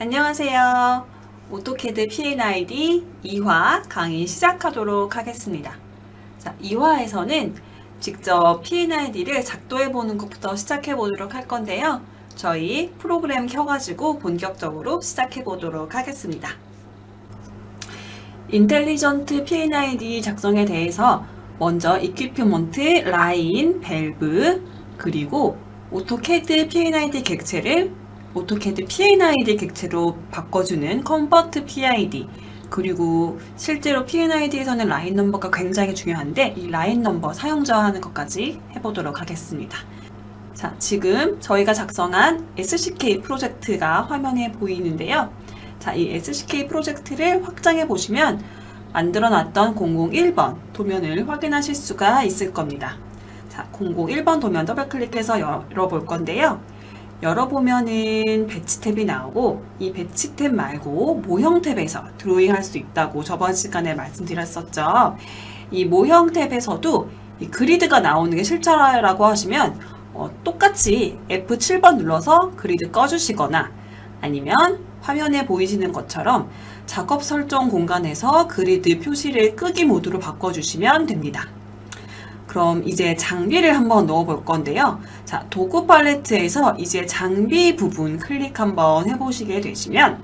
안녕하세요. 오토캐드 P&ID 2화 강의 시작하도록 하겠습니다. 자, 2화에서는 직접 P&ID를 작도해 보는 것부터 시작해 보도록 할 건데요. 저희 프로그램 켜가지고 본격적으로 시작해 보도록 하겠습니다. 인텔리전트 P&ID 작성에 대해서 먼저 이퀴프먼트, 라인, 밸브, 그리고 오토캐드 P&ID 객체를 오토캐드 P&ID 객체로 바꿔주는 컨버트 PID 그리고 실제로 P&ID에서는 라인 넘버가 굉장히 중요한데 이 라인 넘버 사용자하는 것까지 해보도록 하겠습니다. 자, 지금 저희가 작성한 SCK 프로젝트가 화면에 보이는데요. 자, 이 SCK 프로젝트를 확장해 보시면 만들어 놨던 001번 도면을 확인하실 수가 있을 겁니다. 자, 001번 도면 더블 클릭해서 열어볼 건데요. 열어보면은 배치 탭이 나오고 이 배치 탭 말고 모형 탭에서 드로잉 할 수 있다고 저번 시간에 말씀드렸었죠. 이 모형 탭에서도 이 그리드가 나오는 게 싫다라고 하시면 어, 똑같이 F7번 눌러서 그리드 꺼주시거나 아니면 화면에 보이시는 것처럼 작업 설정 공간에서 그리드 표시를 끄기 모드로 바꿔주시면 됩니다. 그럼 이제 장비를 한번 넣어 볼 건데요. 자, 도구 팔레트에서 이제 장비 부분 클릭 한번 해보시게 되시면,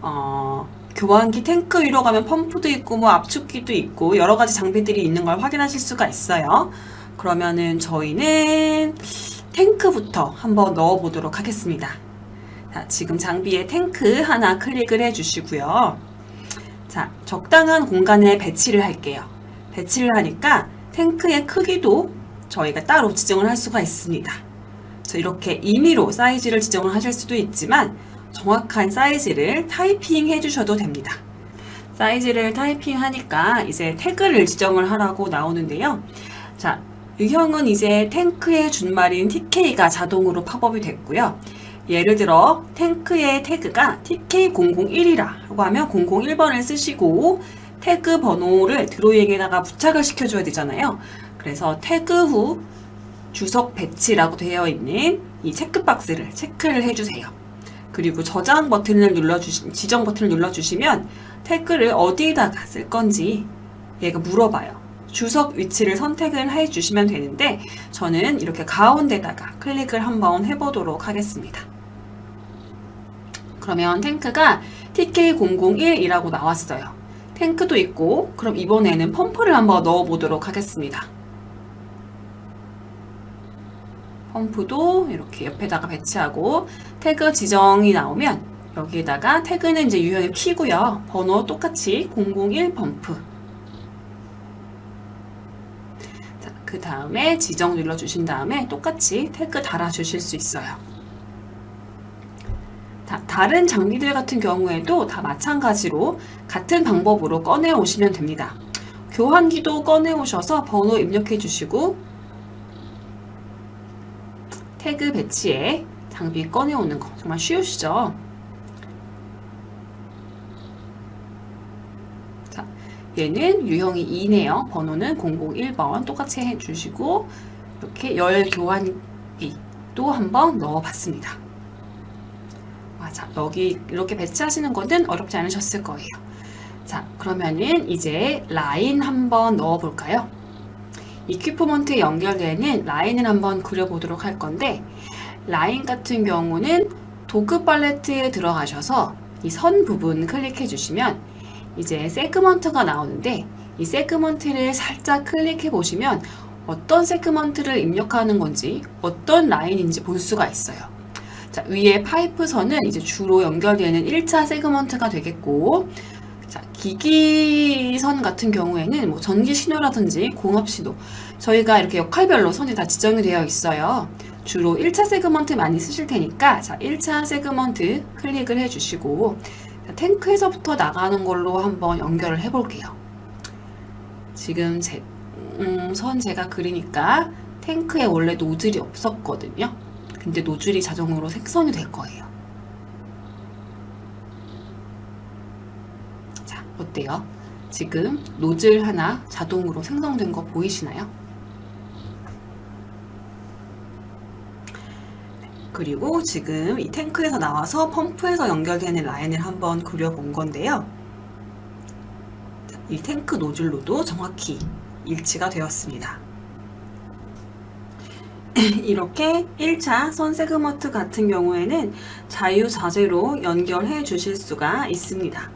어, 교환기 탱크 위로 가면 펌프도 있고, 뭐 압축기도 있고, 여러 가지 장비들이 있는 걸 확인하실 수가 있어요. 그러면은 저희는 탱크부터 한번 넣어 보도록 하겠습니다. 자, 지금 장비에 탱크 하나 클릭을 해 주시고요. 자, 적당한 공간에 배치를 할게요. 배치를 하니까 탱크의 크기도 저희가 따로 지정을 할 수가 있습니다. 그래서 이렇게 임의로 사이즈를 지정을 하실 수도 있지만 정확한 사이즈를 타이핑 해주셔도 됩니다. 사이즈를 타이핑 하니까 이제 태그를 지정을 하라고 나오는데요. 자, 유형은 이제 탱크의 준말인 TK가 자동으로 팝업이 됐고요. 예를 들어 탱크의 태그가 TK001이라고 하면 001번을 쓰시고 태그 번호를 드로잉에다가 부착을 시켜줘야 되잖아요. 그래서 태그 후 주석 배치라고 되어 있는 이 체크박스를 체크를 해주세요. 그리고 저장 버튼을 눌러주시, 지정 버튼을 눌러주시면 태그를 어디에다가 쓸 건지 얘가 물어봐요. 주석 위치를 선택을 해주시면 되는데 저는 이렇게 가운데다가 클릭을 한번 해보도록 하겠습니다. 그러면 탱크가 TK001이라고 나왔어요. 탱크도 있고 그럼 이번에는 펌프를 한번 넣어 보도록 하겠습니다. 펌프도 이렇게 옆에다가 배치하고 태그 지정이 나오면 여기에다가 태그는 이제 유형의 키고요. 번호 똑같이 001 펌프. 자, 그 다음에 지정 눌러주신 다음에 똑같이 태그 달아주실 수 있어요. 자, 다른 장비들 같은 경우에도 다 마찬가지로 같은 방법으로 꺼내 오시면 됩니다. 교환기도 꺼내 오셔서 번호 입력해 주시고 태그 배치에 장비 꺼내 오는 거 정말 쉬우시죠? 자, 얘는 유형이 2네요. 번호는 001번 똑같이 해 주시고 이렇게 열 교환기도 한번 넣어 봤습니다. 자, 여기 이렇게 배치하시는 거는 어렵지 않으셨을 거예요. 자, 그러면은 이제 라인 한번 넣어 볼까요? 이퀴프먼트에 연결되는 라인을 한번 그려보도록 할 건데, 라인 같은 경우는 도구 팔레트에 들어가셔서 이 선 부분 클릭해 주시면 이제 세그먼트가 나오는데 이 세그먼트를 살짝 클릭해 보시면 어떤 세그먼트를 입력하는 건지 어떤 라인인지 볼 수가 있어요. 자, 위에 파이프 선은 이제 주로 연결되는 1차 세그먼트가 되겠고, 자, 기기선 같은 경우에는 뭐 전기 신호라든지 공업 신호, 저희가 이렇게 역할별로 선이 다 지정이 되어 있어요. 주로 1차 세그먼트 많이 쓰실 테니까, 자, 1차 세그먼트 클릭을 해 주시고, 자, 탱크에서부터 나가는 걸로 한번 연결을 해 볼게요. 지금 제, 음, 선 제가 그리니까 탱크에 원래 노즐이 없었거든요. 근데 노즐이 자동으로 생성이 될 거예요. 자, 어때요? 지금 노즐 하나 자동으로 생성된 거 보이시나요? 그리고 지금 이 탱크에서 나와서 펌프에서 연결되는 라인을 한번 그려본 건데요. 자, 이 탱크 노즐로도 정확히 일치가 되었습니다. 이렇게 1차 선 세그먼트 같은 경우에는 자유자재로 연결해 주실 수가 있습니다.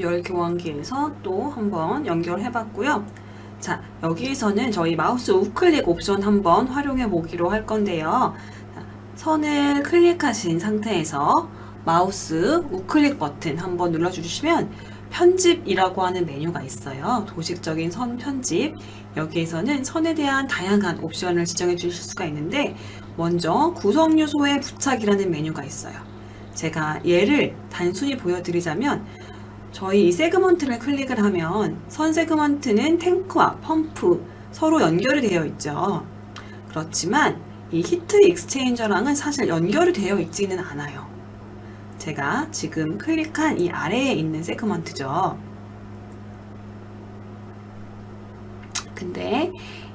열 교환기에서 또 한번 연결해 봤고요. 자, 여기에서는 저희 마우스 우클릭 옵션 한번 활용해 보기로 할 건데요. 자, 선을 클릭하신 상태에서 마우스 우클릭 버튼 한번 눌러 주시면 편집이라고 하는 메뉴가 있어요. 도식적인 선 편집. 여기에서는 선에 대한 다양한 옵션을 지정해 주실 수가 있는데 먼저 구성 요소의 부착이라는 메뉴가 있어요. 제가 예를 단순히 보여드리자면 저희 이 세그먼트를 클릭을 하면 선 세그먼트는 탱크와 펌프 서로 연결이 되어 있죠. 그렇지만 이 히트 익스체인저랑은 사실 연결이 되어 있지는 않아요. 제가 지금 클릭한 이 아래에 있는 세그먼트죠. 근데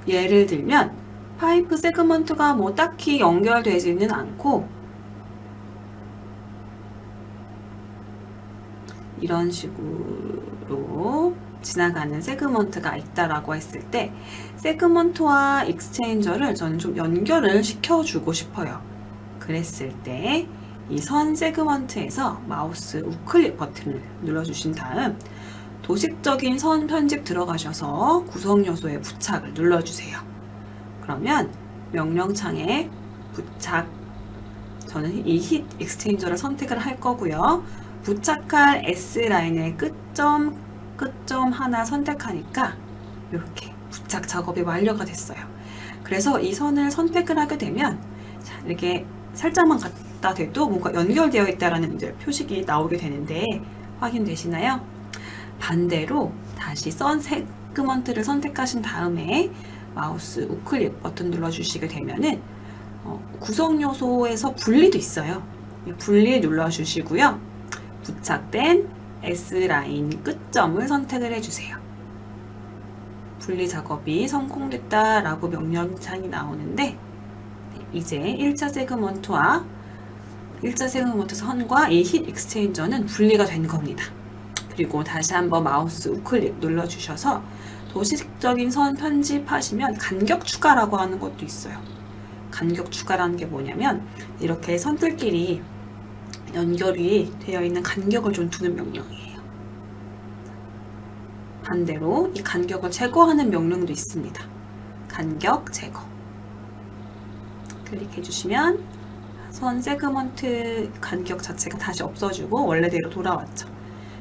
예를 들면 파이프 세그먼트가 뭐 딱히 연결되지는 않고 이런 식으로 지나가는 세그먼트가 있다라고 했을 때 세그먼트와 익스체인저를 저는 좀 연결을 시켜주고 싶어요. 그랬을 때 이 선 세그먼트에서 마우스 우클릭 버튼을 눌러주신 다음 도식적인 선 편집 들어가셔서 구성 요소의 부착을 눌러주세요. 그러면 명령창에 부착 저는 이힛 익스체인저를 선택을 할 거고요. 부착할 S라인의 끝점, 끝점 하나 선택하니까 이렇게 부착 작업이 완료가 됐어요. 그래서 이 선을 선택을 하게 되면 자, 이렇게 살짝만 갖다 대도 뭔가 연결되어 있다라는 이제 표식이 나오게 되는데 확인되시나요? 반대로 다시 선 세그먼트를 선택하신 다음에 마우스 우클릭 버튼 눌러주시게 되면은 어, 구성 요소에서 분리도 있어요. 이 분리 눌러주시고요. 부착된 S라인 끝점을 선택을 해주세요. 분리 작업이 성공됐다라고 명령창이 나오는데 네, 이제 1차 세그먼트와 1차 세그먼트 선과 이 힛 익스체인저는 분리가 된 겁니다. 그리고 다시 한번 마우스 우클릭 눌러주셔서 도식적인 선 편집하시면 간격 추가라고 하는 것도 있어요. 간격 추가라는 게 뭐냐면 이렇게 선들끼리 연결이 되어 있는 간격을 좀 두는 명령이에요. 반대로 이 간격을 제거하는 명령도 있습니다. 간격 제거. 클릭해 주시면 선 세그먼트 간격 자체가 다시 없어지고 원래대로 돌아왔죠.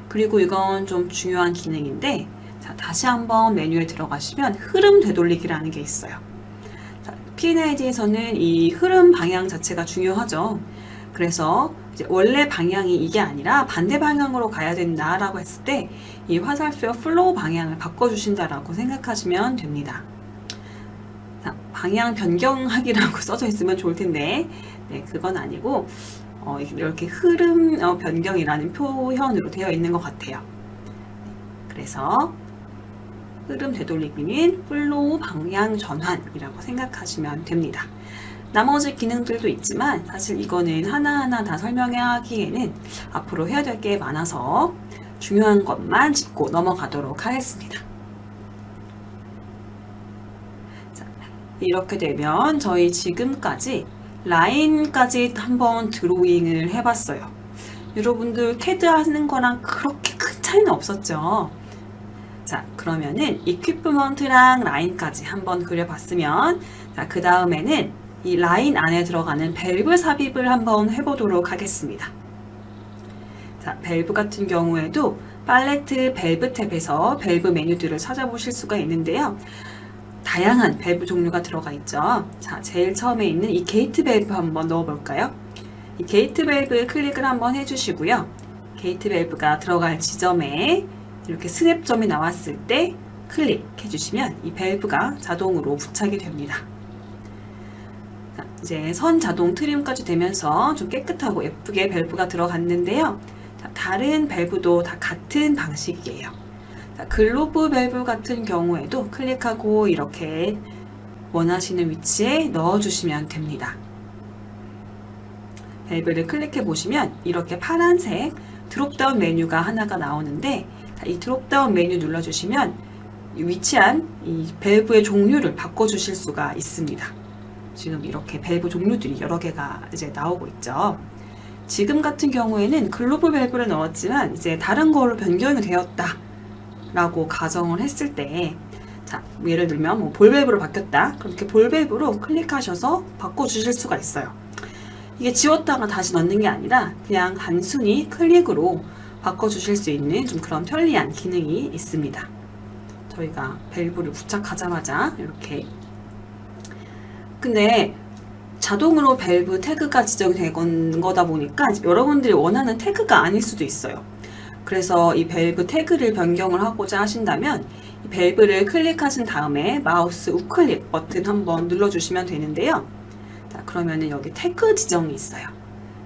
그리고 이건 좀 중요한 기능인데 자, 다시 한번 메뉴에 들어가시면 흐름 되돌리기라는 게 있어요. P&ID에서는 이 흐름 방향 자체가 중요하죠. 그래서 원래 방향이 이게 아니라 반대 방향으로 가야 된다라고 했을 때 이 화살표 플로우 방향을 바꿔주신다라고 생각하시면 됩니다. 자, 방향 변경하기라고 써져 있으면 좋을 텐데, 네, 그건 아니고, 어, 이렇게 흐름 어, 변경이라는 표현으로 되어 있는 것 같아요. 네, 그래서 흐름 되돌리기는 플로우 방향 전환이라고 생각하시면 됩니다. 나머지 기능들도 있지만 사실 이거는 하나하나 다 설명하기에는 앞으로 해야 될 게 많아서 중요한 것만 짚고 넘어가도록 하겠습니다. 자, 이렇게 되면 저희 지금까지 라인까지 한번 드로잉을 해봤어요. 여러분들 캐드 하는 거랑 그렇게 큰 차이는 없었죠. 자, 그러면은 이퀴프먼트랑 라인까지 한번 그려봤으면 자, 그 다음에는 이 라인 안에 들어가는 밸브 삽입을 한번 해보도록 하겠습니다. 자, 밸브 같은 경우에도 팔레트 밸브 탭에서 밸브 메뉴들을 찾아보실 수가 있는데요. 다양한 밸브 종류가 들어가 있죠. 자, 제일 처음에 있는 이 게이트 밸브 한번 넣어볼까요? 이 게이트 밸브 클릭을 한번 해주시고요. 게이트 밸브가 들어갈 지점에 이렇게 스냅점이 나왔을 때 클릭해 주시면 이 밸브가 자동으로 부착이 됩니다. 자, 이제 선 자동 트림까지 되면서 좀 깨끗하고 예쁘게 밸브가 들어갔는데요. 자, 다른 밸브도 다 같은 방식이에요. 자, 글로브 밸브 같은 경우에도 클릭하고 이렇게 원하시는 위치에 넣어주시면 됩니다. 밸브를 클릭해 보시면 이렇게 파란색 드롭다운 메뉴가 하나가 나오는데 자, 이 드롭다운 메뉴 눌러주시면 이 위치한 이 밸브의 종류를 바꿔주실 수가 있습니다. 지금 이렇게 밸브 종류들이 여러 개가 이제 나오고 있죠. 지금 같은 경우에는 글로브 밸브를 넣었지만 이제 다른 걸로 변경이 되었다 라고 가정을 했을 때 자, 예를 들면 뭐 볼밸브로 바뀌었다. 그렇게 볼밸브로 클릭하셔서 바꿔주실 수가 있어요. 이게 지웠다가 다시 넣는 게 아니라 그냥 단순히 클릭으로 바꿔주실 수 있는 좀 그런 편리한 기능이 있습니다. 저희가 밸브를 부착하자마자 이렇게 근데 자동으로 밸브 태그가 지정이 된 거다 보니까 여러분들이 원하는 태그가 아닐 수도 있어요. 그래서 이 밸브 태그를 변경을 하고자 하신다면 이 밸브를 클릭하신 다음에 마우스 우클릭 버튼 한번 눌러주시면 되는데요. 자, 그러면은 여기 태그 지정이 있어요.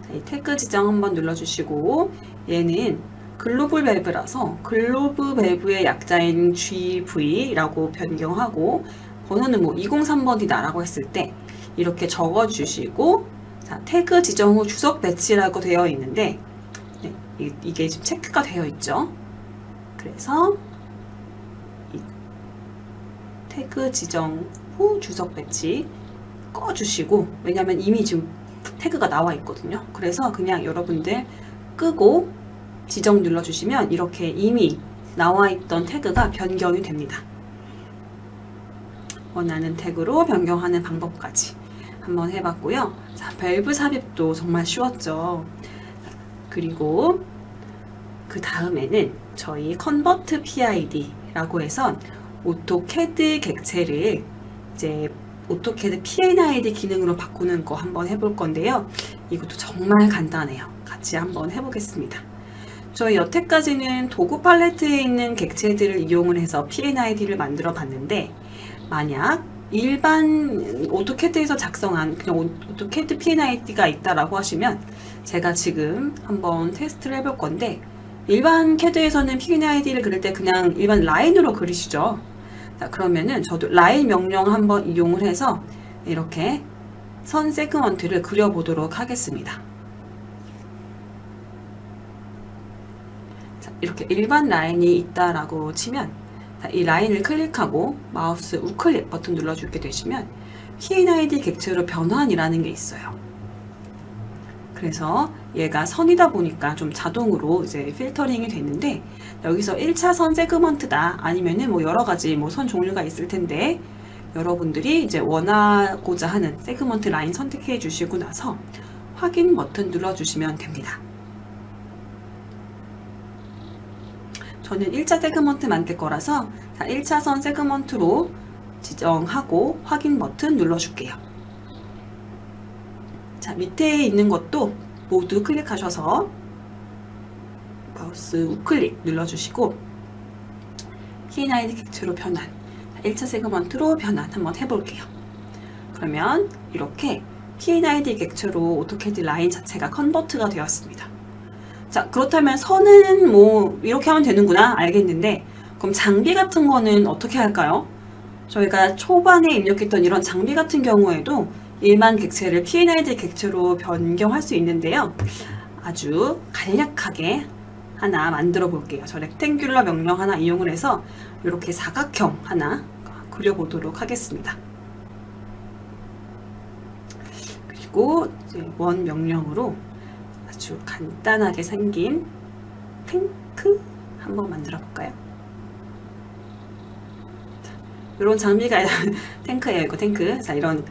자, 이 태그 지정 한번 눌러주시고 얘는 글로벌 밸브라서 글로브 밸브의 약자인 GV라고 변경하고 번호는 뭐 203번이다라고 했을 때 이렇게 적어주시고 자, 태그 지정 후 주석 배치라고 되어 있는데 네, 이- 이게 지금 체크가 되어 있죠. 그래서 이 태그 지정 후 주석 배치 꺼주시고 왜냐면 이미 지금 태그가 나와 있거든요. 그래서 그냥 여러분들 끄고 지정 눌러주시면 이렇게 이미 나와 있던 태그가 변경이 됩니다. 원하는 태그로 변경하는 방법까지 한번 해봤고요. 자, 밸브 삽입도 정말 쉬웠죠. 그리고 그 다음에는 저희 컨버트 PID라고 해서 오토캐드 객체를 이제 오토캐드 PNID 기능으로 바꾸는 거 한번 해볼 건데요. 이것도 정말 간단해요. 같이 한번 해보겠습니다. 저희 여태까지는 도구 팔레트에 있는 객체들을 이용을 해서 PNID를 만들어 봤는데 만약 일반 오토캐드에서 작성한 그냥 오- 오토캐드 PNID가 있다라고 하시면 제가 지금 한번 테스트를 해볼 건데 일반 캐드에서는 PNID를 그릴 때 그냥 일반 라인으로 그리시죠. 자, 그러면은 저도 라인 명령 한번 이용을 해서 이렇게 선 세그먼트를 그려보도록 하겠습니다. 자, 이렇게 일반 라인이 있다라고 치면 자, 이 라인을 클릭하고 마우스 우클릭 버튼 눌러주게 되시면 PNID 객체로 변환이라는 게 있어요. 그래서 얘가 선이다 보니까 좀 자동으로 이제 필터링이 되는데 여기서 1차 선 세그먼트다 아니면은 뭐 여러 가지 뭐 선 종류가 있을 텐데 여러분들이 이제 원하고자 하는 세그먼트 라인 선택해 주시고 나서 확인 버튼 눌러 주시면 됩니다. 저는 1차 세그먼트 만들 거라서 자, 1차선 세그먼트로 지정하고 확인 버튼 눌러 줄게요. 자, 밑에 있는 것도 모두 클릭하셔서 마우스 우클릭 눌러주시고 PNID 객체로 변환 1차 세그먼트로 변환 한번 해볼게요. 그러면 이렇게 PNID 객체로 오토캐드 라인 자체가 컨버트가 되었습니다. 자, 그렇다면 선은 뭐 이렇게 하면 되는구나 알겠는데 그럼 장비 같은 거는 어떻게 할까요? 저희가 초반에 입력했던 이런 장비 같은 경우에도 일반 객체를 PNID 객체로 변경할 수 있는데요. 아주 간략하게 하나 만들어 볼게요. 저 렉탱귤러 명령 하나 이용을 해서 이렇게 사각형 하나 그려보도록 하겠습니다. 그리고 원 명령으로 아주 간단하게 생긴 탱크 한번 만들어 볼까요? 이런 장비가 탱크예요, 이거 탱크. 자, 이런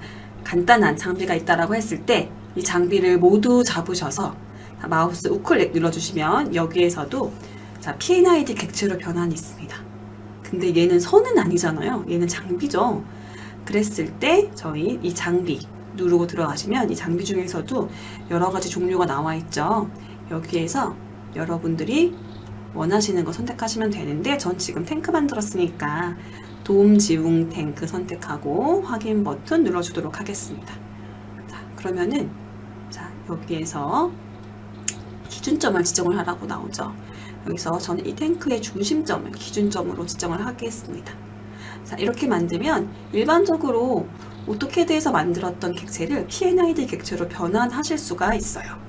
간단한 장비가 있다라고 했을 때 이 장비를 모두 잡으셔서 자, 마우스 우클릭 눌러주시면 여기에서도 자, PNID 객체로 변환이 있습니다. 근데 얘는 선은 아니잖아요. 얘는 장비죠. 그랬을 때 저희 이 장비 누르고 들어가시면 이 장비 중에서도 여러 가지 종류가 나와 있죠. 여기에서 여러분들이 원하시는 거 선택하시면 되는데 전 지금 탱크 만들었으니까 도움 지웅 탱크 선택하고 확인 버튼 눌러주도록 하겠습니다. 자, 그러면은 자, 여기에서 기준점을 지정을 하라고 나오죠. 여기서 저는 이 탱크의 중심점을 기준점으로 지정을 하겠습니다. 자, 이렇게 만들면 일반적으로 오토캐드에서 만들었던 객체를 PNID 객체로 변환하실 수가 있어요.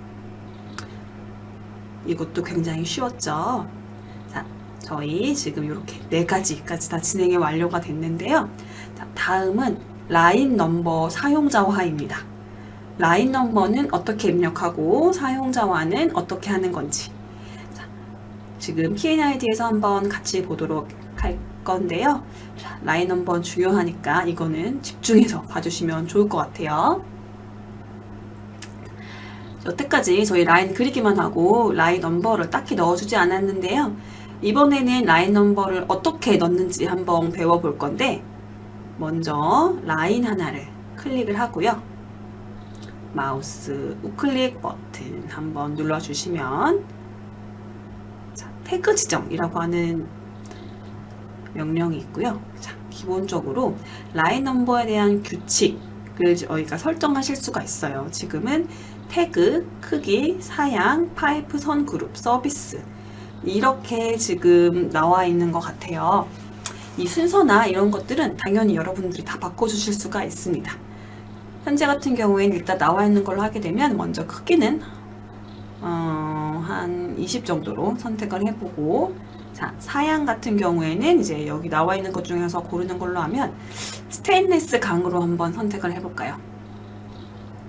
이것도 굉장히 쉬웠죠. 자, 저희 지금 이렇게 네 가지까지 다 진행이 완료가 됐는데요. 자, 다음은 라인 넘버 사용자화입니다. 라인 넘버는 어떻게 입력하고 사용자화는 어떻게 하는 건지. 자, 지금 PNID에서 한번 같이 보도록 할 건데요. 자, 라인 넘버 중요하니까 이거는 집중해서 봐주시면 좋을 것 같아요. 여태까지 저희 라인 그리기만 하고 라인 넘버를 딱히 넣어주지 않았는데요. 이번에는 라인 넘버를 어떻게 넣는지 한번 배워볼 건데 먼저 라인 하나를 클릭을 하고요. 마우스 우클릭 버튼 한번 눌러주시면 자, 태그 지정이라고 하는 명령이 있고요. 자, 기본적으로 라인 넘버에 대한 규칙을 저희가 설정하실 수가 있어요. 지금은 태그, 크기, 사양, 파이프 선 그룹, 서비스 이렇게 지금 나와 있는 것 같아요. 이 순서나 이런 것들은 당연히 여러분들이 다 바꿔주실 수가 있습니다. 현재 같은 경우에는 일단 나와 있는 걸로 하게 되면 먼저 크기는 어, 한 20 정도로 선택을 해보고 자 사양 같은 경우에는 이제 여기 나와 있는 것 중에서 고르는 걸로 하면 스테인리스 강으로 한번 선택을 해볼까요?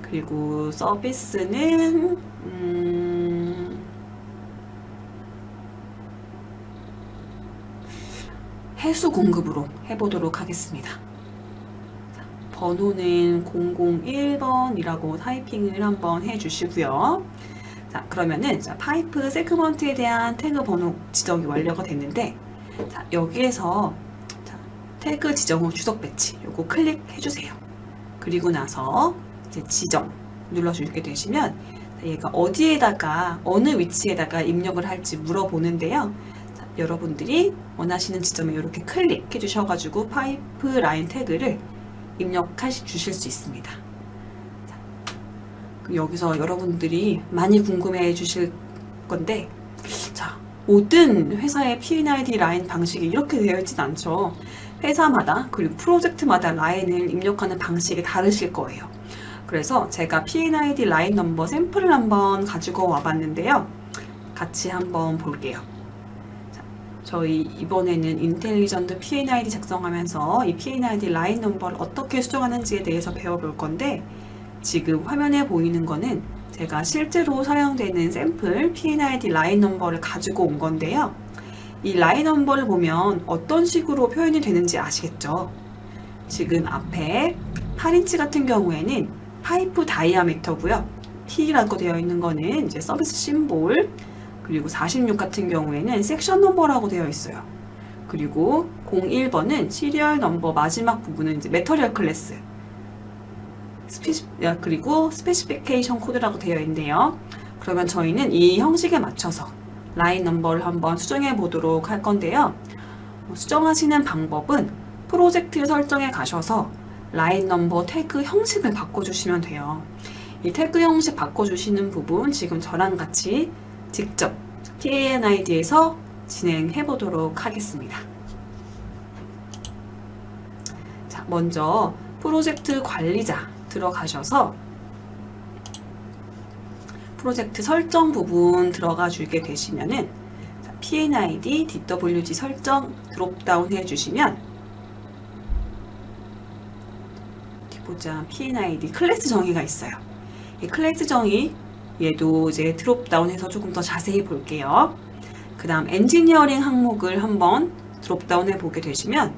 그리고 서비스는 음, 해수 공급으로 해보도록 하겠습니다. 자, 번호는 001번이라고 타이핑을 한번 해주시고요. 자, 그러면은 자, 파이프 세그먼트에 대한 태그 번호 지정이 완료가 됐는데 자, 여기에서 자, 태그 지정 후 주석 배치 요거 클릭해 주세요. 그리고 나서 이제 지정 눌러주게 되시면 자, 얘가 어디에다가 어느 위치에다가 입력을 할지 물어보는데요. 자, 여러분들이 원하시는 지점에 이렇게 클릭해 주셔가지고 파이프 라인 태그를 입력해 주실 수 있습니다. 자, 그 여기서 여러분들이 많이 궁금해 주실 건데, 자, 모든 회사의 P&ID 라인 방식이 이렇게 되어 있진 않죠. 회사마다 그리고 프로젝트마다 라인을 입력하는 방식이 다르실 거예요. 그래서 제가 P&ID 라인 넘버 샘플을 한번 가지고 와봤는데요. 같이 한번 볼게요. 자, 저희 이번에는 인텔리전트 P&ID 작성하면서 이 P&ID 라인 넘버를 어떻게 수정하는지에 대해서 배워볼 건데 지금 화면에 보이는 거는 제가 실제로 사용되는 샘플 P&ID 라인 넘버를 가지고 온 건데요. 이 라인 넘버를 보면 어떤 식으로 표현이 되는지 아시겠죠? 지금 앞에 8인치 같은 경우에는 파이프 다이아미터고요. T라고 되어 있는 거는 이제 서비스 심볼 그리고 46 같은 경우에는 섹션 넘버라고 되어 있어요. 그리고 01번은 시리얼 넘버 마지막 부분은 이제 메터리얼 클래스 스피시, 야, 그리고 스페시피케이션 코드라고 되어 있는데요. 그러면 저희는 이 형식에 맞춰서 라인 넘버를 한번 수정해 보도록 할 건데요. 어, 수정하시는 방법은 프로젝트 설정에 가셔서 라인 넘버 태그 형식을 바꿔주시면 돼요. 이 태그 형식 바꿔주시는 부분 지금 저랑 같이 직접 TANID에서 진행해 보도록 하겠습니다. 자, 먼저 프로젝트 관리자 들어가셔서 프로젝트 설정 부분 들어가 주게 되시면은 PNID, DWG 설정 드롭다운 해주시면 보자 PNID 클래스 정의가 있어요. 이 클래스 정의 얘도 이제 드롭다운해서 조금 더 자세히 볼게요. 그 다음 엔지니어링 항목을 한번 드롭다운 해 보게 되시면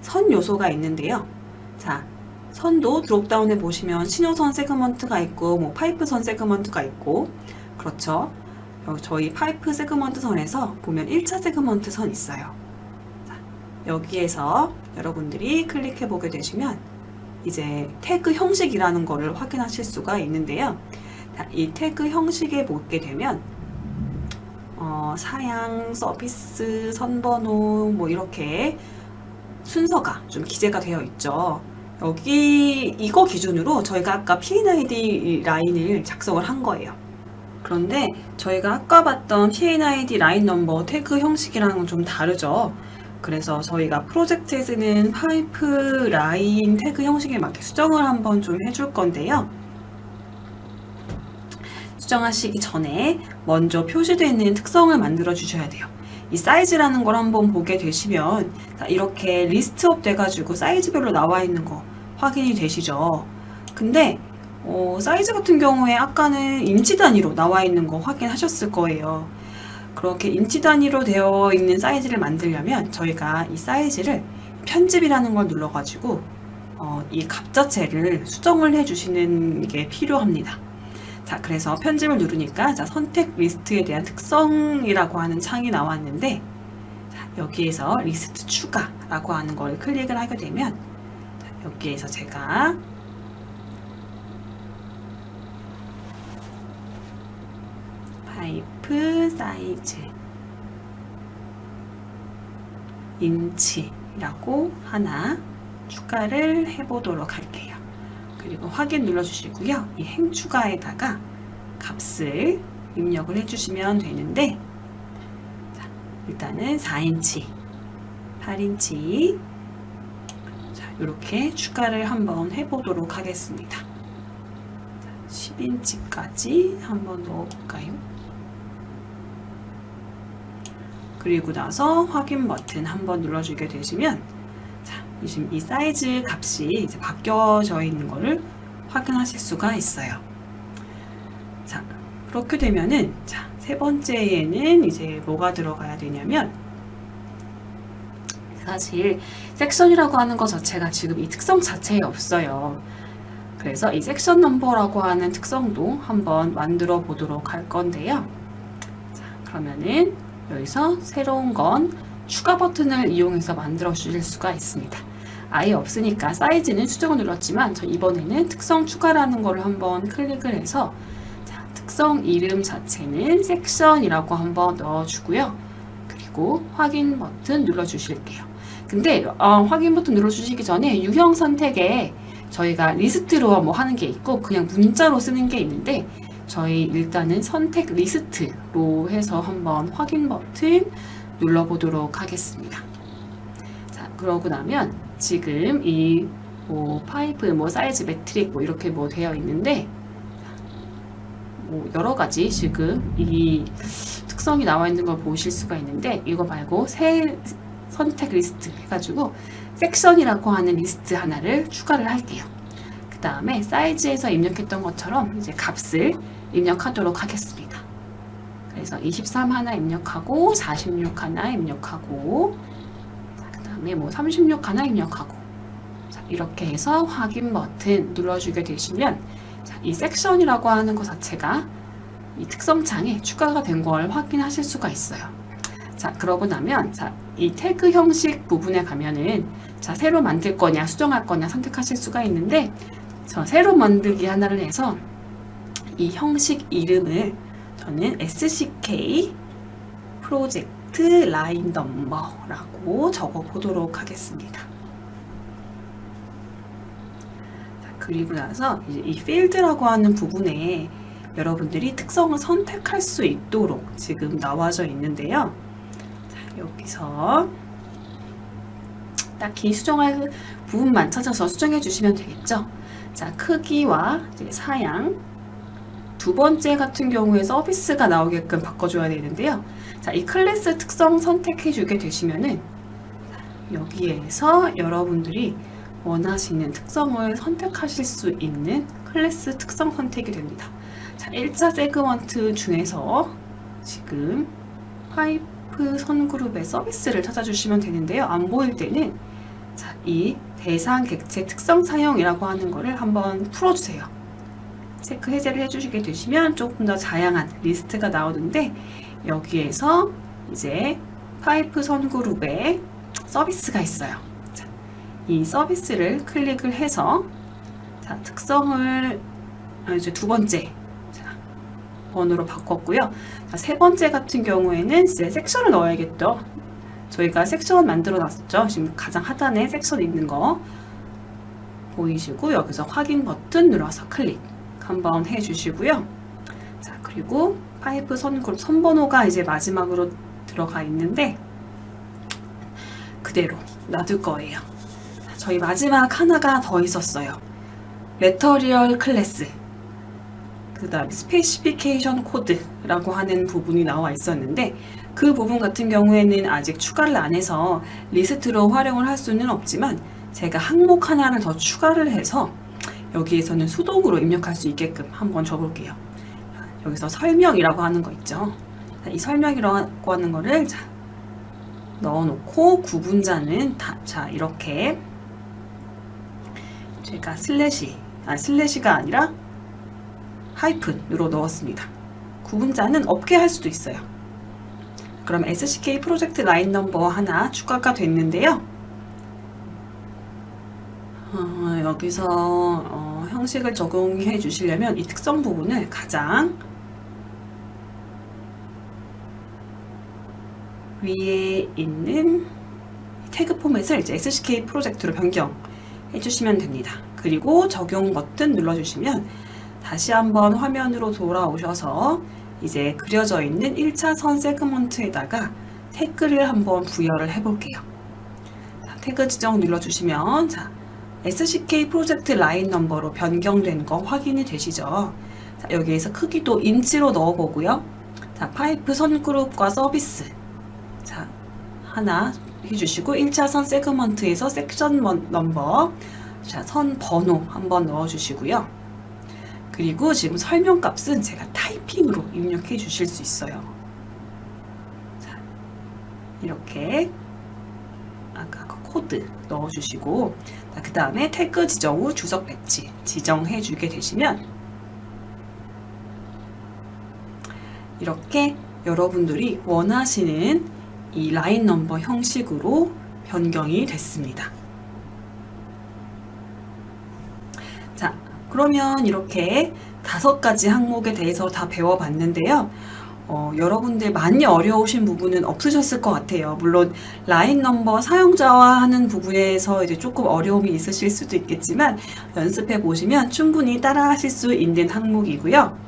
선 요소가 있는데요. 자, 선도 드롭다운해 보시면 신호선 세그먼트가 있고 뭐 파이프선 세그먼트가 있고 그렇죠. 여- 저희 파이프 세그먼트 선에서 보면 1차 세그먼트 선 있어요. 자, 여기에서 여러분들이 클릭해 보게 되시면 이제 태그 형식이라는 거를 확인하실 수가 있는데요. 자, 이 태그 형식에 보게 되면 어, 사양, 서비스, 선번호 뭐 이렇게 순서가 좀 기재가 되어 있죠. 여기 이거 기준으로 저희가 아까 P&ID 라인을 작성을 한 거예요. 그런데 저희가 아까 봤던 TNID 라인 넘버 태그 형식이랑은 좀 다르죠. 그래서 저희가 프로젝트에서는 파이프 라인 태그 형식에 맞게 수정을 한번 좀 해줄 건데요. 수정하시기 전에 먼저 표시되어 있는 특성을 만들어 주셔야 돼요. 이 사이즈라는 걸 한번 보게 되시면 자, 이렇게 리스트업 돼가지고 사이즈별로 나와 있는 거 확인이 되시죠. 근데 어, 사이즈 같은 경우에 아까는 인치 단위로 나와 있는 거 확인하셨을 거예요. 그렇게 인치 단위로 되어 있는 사이즈를 만들려면 저희가 이 사이즈를 편집이라는 걸 눌러가지고 어, 이 값 자체를 수정을 해주시는 게 필요합니다. 자, 그래서 편집을 누르니까 자, 선택 리스트에 대한 특성이라고 하는 창이 나왔는데 자, 여기에서 리스트 추가라고 하는 걸 클릭을 하게 되면 자, 여기에서 제가 파이프 사이즈 인치라고 하나 추가를 해보도록 할게요. 그리고 확인 눌러주시고요. 이 행추가에다가 값을 입력을 해주시면 되는데 자, 일단은 4인치, 8인치 자, 이렇게 추가를 한번 해보도록 하겠습니다. 10인치까지 한번 넣어볼까요? 그리고 나서 확인 버튼 한번 눌러주게 되시면 자, 지금 이 사이즈 값이 이제 바뀌어져 있는 거를 확인하실 수가 있어요. 자, 그렇게 되면은 자, 세 번째에는 이제 뭐가 들어가야 되냐면 사실 섹션이라고 하는 것 자체가 지금 이 특성 자체에 없어요. 그래서 이 섹션 넘버라고 하는 특성도 한번 만들어 보도록 할 건데요. 자, 그러면은 여기서 새로운 건 추가 버튼을 이용해서 만들어 주실 수가 있습니다. 아예 없으니까 사이즈는 수정을 눌렀지만 저 이번에는 특성 추가라는 거를 한번 클릭을 해서 자, 특성 이름 자체는 섹션이라고 한번 넣어주고요. 그리고 확인 버튼 눌러주실게요. 근데 어, 확인 버튼 눌러주시기 전에 유형 선택에 저희가 리스트로 뭐 하는 게 있고 그냥 문자로 쓰는 게 있는데 저희 일단은 선택 리스트로 해서 한번 확인 버튼 눌러보도록 하겠습니다. 자, 그러고 나면 지금 이 뭐 파이프 뭐 사이즈 매트릭 뭐 이렇게 뭐 되어 있는데 뭐 여러 가지 지금 이 특성이 나와 있는 걸 보실 수가 있는데 이거 말고 새 선택 리스트 해가지고 섹션이라고 하는 리스트 하나를 추가를 할게요. 그 다음에 사이즈에서 입력했던 것처럼 이제 값을 입력하도록 하겠습니다. 그래서 23 하나 입력하고 46 하나 입력하고 그 다음에 뭐 36 하나 입력하고 자, 이렇게 해서 확인 버튼 눌러주게 되시면 자, 이 섹션이라고 하는 것 자체가 이 특성창에 추가가 된 걸 확인하실 수가 있어요. 자, 그러고 나면 자, 이 태그 형식 부분에 가면은 자, 새로 만들 거냐 수정할 거냐 선택하실 수가 있는데 저 새로 만들기 하나를 해서 이 형식 이름을 저는 SCK 프로젝트 라인 넘버라고 적어 보도록 하겠습니다. 자, 그리고 나서 이 필드라고 하는 부분에 여러분들이 특성을 선택할 수 있도록 지금 나와져 있는데요. 자, 여기서 딱히 수정할 부분만 찾아서 수정해 주시면 되겠죠. 자, 크기와 사양, 두 번째 같은 경우에 서비스가 나오게끔 바꿔줘야 되는데요. 자, 이 클래스 특성 선택해 주게 되시면은 여기에서 여러분들이 원하시는 특성을 선택하실 수 있는 클래스 특성 선택이 됩니다. 자, 1차 세그먼트 중에서 지금 파이프 선그룹의 서비스를 찾아주시면 되는데요. 안 보일 때는 자, 이 대상 객체 특성 사용이라고 하는 거를 한번 풀어주세요. 체크 해제를 해주시게 되시면 조금 더 다양한 리스트가 나오는데 여기에서 이제 파이프 선그룹의 서비스가 있어요. 자, 이 서비스를 클릭을 해서 자, 특성을 아, 이제 두 번째 자, 번호로 바꿨고요. 자, 세 번째 같은 경우에는 이제 섹션을 넣어야겠죠. 저희가 섹션 만들어 놨었죠. 지금 가장 하단에 섹션 있는 거 보이시고 여기서 확인 버튼 눌러서 클릭 한번 해주시고요. 자, 그리고 파이프 선그룹 선번호가 이제 마지막으로 들어가 있는데 그대로 놔둘 거예요. 자, 저희 마지막 하나가 더 있었어요. 메터리얼 클래스. 그 다음에 스페시피케이션 코드라고 하는 부분이 나와 있었는데 그 부분 같은 경우에는 아직 추가를 안 해서 리스트로 활용을 할 수는 없지만 제가 항목 하나를 더 추가를 해서 여기에서는 수동으로 입력할 수 있게끔 한번 줘볼게요. 여기서 설명이라고 하는 거 있죠. 자, 이 설명이라고 하는 거를 자, 넣어놓고 구분자는 다, 자 이렇게 제가 슬래시 아 슬래시가 아니라 하이픈으로 넣었습니다. 구분자는 없게 할 수도 있어요. 그럼 SCK 프로젝트 라인 넘버 하나 추가가 됐는데요. 어, 여기서 어, 형식을 적용해 주시려면 이 특성 부분을 가장 위에 있는 태그 포맷을 이제 SCK 프로젝트로 변경해 주시면 됩니다. 그리고 적용 버튼 눌러주시면 다시 한번 화면으로 돌아오셔서 이제 그려져 있는 1차선 세그먼트에다가 태그를 한번 부여를 해볼게요. 자, 태그 지정 눌러주시면 자, SCK 프로젝트 라인 넘버로 변경된 거 확인이 되시죠? 자, 여기에서 크기도 인치로 넣어보고요. 자, 파이프 선그룹과 서비스. 자, 하나 해주시고 1차선 세그먼트에서 섹션 먼- 넘버. 자, 선 번호 한번 넣어주시고요. 그리고 지금 설명 값은 제가 타이핑으로 입력해 주실 수 있어요. 자, 이렇게 아까 그 코드 넣어주시고 그 다음에 태그 지정 후 주석 배치 지정해 주게 되시면 이렇게 여러분들이 원하시는 이 라인 넘버 형식으로 변경이 됐습니다. 자, 그러면 이렇게 다섯 가지 항목에 대해서 다 배워봤는데요. 어, 여러분들 많이 어려우신 부분은 없으셨을 것 같아요. 물론 라인 넘버 사용자와 하는 부분에서 이제 조금 어려움이 있으실 수도 있겠지만 연습해 보시면 충분히 따라 하실 수 있는 항목이고요.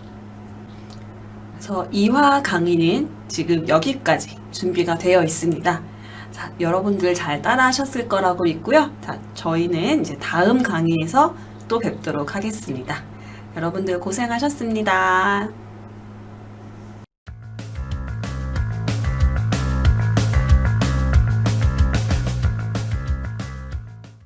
그래서 2화 강의는 지금 여기까지 준비가 되어 있습니다. 자, 여러분들 잘 따라 하셨을 거라고 믿고요. 자, 저희는 이제 다음 강의에서 또 뵙도록 하겠습니다. 여러분들 고생하셨습니다.